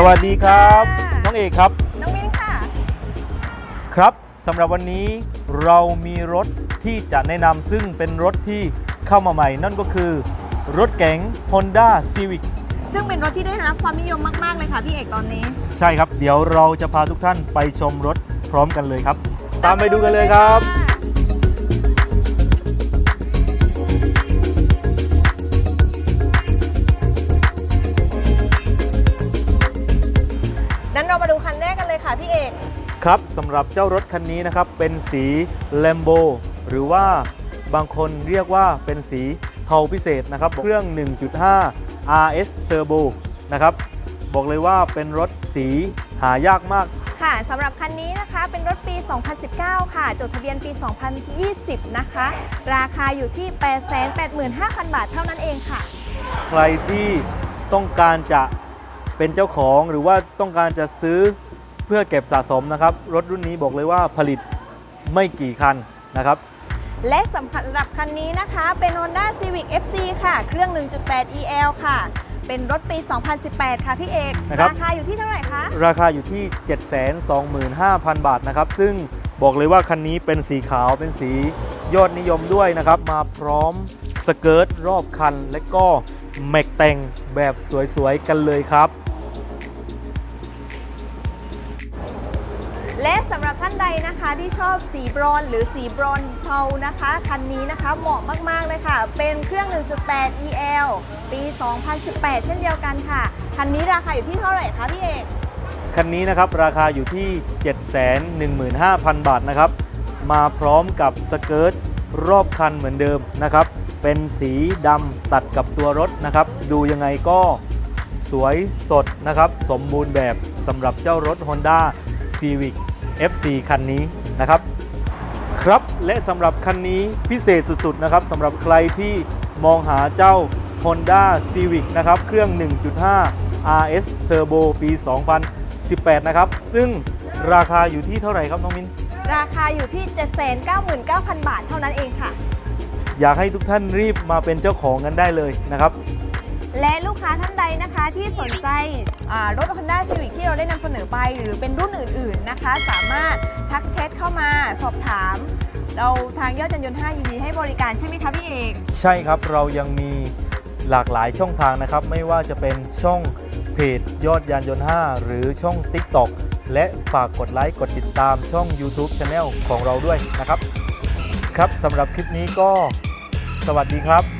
สวัสดีครับค่ะน้องเอกครับ น้องมิ้นค่ะ ครับสำหรับวันนี้เรามีรถที่จะแนะนำซึ่งเป็นรถที่เข้ามาใหม่ นั่นก็คือ รถเก๋ง Honda Civic ซึ่งเป็นรถที่ได้รับความนิยมมาก ๆ เลยค่ะพี่เอกตอนนี้ ใช่ครับ เดี๋ยวเราจะพาทุกท่านไปชมรถพร้อมกันเลยครับ ตามไปดูกันเลยครับ ครับสำหรับเจ้ารถคันนี้นะครับ เป็นสี Lambo หรือว่าบางคนเรียกว่าเป็นสีเทาพิเศษนะครับ เครื่อง 1.5 RS Turbo นะครับ บอกเลยว่าเป็นรถสีหายากมากค่ะสำหรับคันนี้นะคะเป็นรถปี 2019 ค่ะ จดทะเบียนปี 2020 นะคะ ราคาอยู่ที่ 885,000 บาทเท่านั้นเองค่ะ ใครที่ต้องการจะเป็นเจ้าของหรือว่าต้องการจะซื้อ เพื่อเก็บสะสมนะครับ รถรุ่นนี้บอกเลยว่าผลิตไม่กี่คันนะครับและสำหรับคันนี้นะคะ เป็น Honda Civic FC ค่ะ เครื่อง 1.8 EL ค่ะ เป็นรถปี 2018 ค่ะพี่เอกนะครับราคาอยู่ที่เท่าไหร่คะ ราคาอยู่ที่ 725,000 บาทนะครับ ซึ่งบอกเลยว่าคันนี้เป็นสีขาวเป็นสียอดนิยมด้วยนะครับ มาพร้อมสเกิร์ตรอบคัน และก็แม็กแต่งแบบสวยๆ กันเลยครับ และสำหรับท่านใดนะคะที่ชอบสีบรอนหรือสีบรอนเทานะคะคันนี้นะคะเหมาะมากๆเลยค่ะ เป็นเครื่อง 1.8 EL ปี 2018 เช่นเดียวกันค่ะ คันนี้ราคาอยู่ที่เท่าไหร่คะพี่เอก คันนี้นะครับราคาอยู่ที่ 715,000 บาทนะครับ มาพร้อมกับสเกิร์ตรอบคันเหมือนเดิมนะครับ เป็นสีดำตัดกับตัวรถนะครับ ดูยังไงก็สวยสดนะครับ สมบูรณ์แบบสำหรับเจ้ารถ Honda Civic FC คันนี้นะครับ ครับและสำหรับคันนี้พิเศษสุดๆนะครับสำหรับใครที่มองหาเจ้า Honda Civic นะครับเครื่อง 1.5 RS Turbo ปี 2018 นะครับ ซึ่งราคาอยู่ที่เท่าไหร่ครับน้องมินราคาอยู่ที่ 799,000 บาทเท่านั้นเองค่ะ อยากให้ทุกท่านรีบมาเป็นเจ้าของกันได้เลยนะครับ และลูกค้าท่านใดนะคะที่สนใจรถ Honda Civic ที่เราได้นำเสนอไป หรือเป็นรุ่นอื่นๆนะคะ สามารถทักแชทเข้ามาสอบถาม เราทางยอดจันยนต์5ยินดีให้บริการใช่ไหมคะพี่เอกใช่ครับเรายังมีหลากหลายช่องทางนะครับ ไม่ว่าจะเป็นช่องเพจยอดยานยนต์ 5 หรือช่อง TikTok และฝากกดไลค์กดติดตามช่อง YouTube Channel ของเราด้วยนะครับ ครับสำหรับคลิปนี้ก็สวัสดีครับ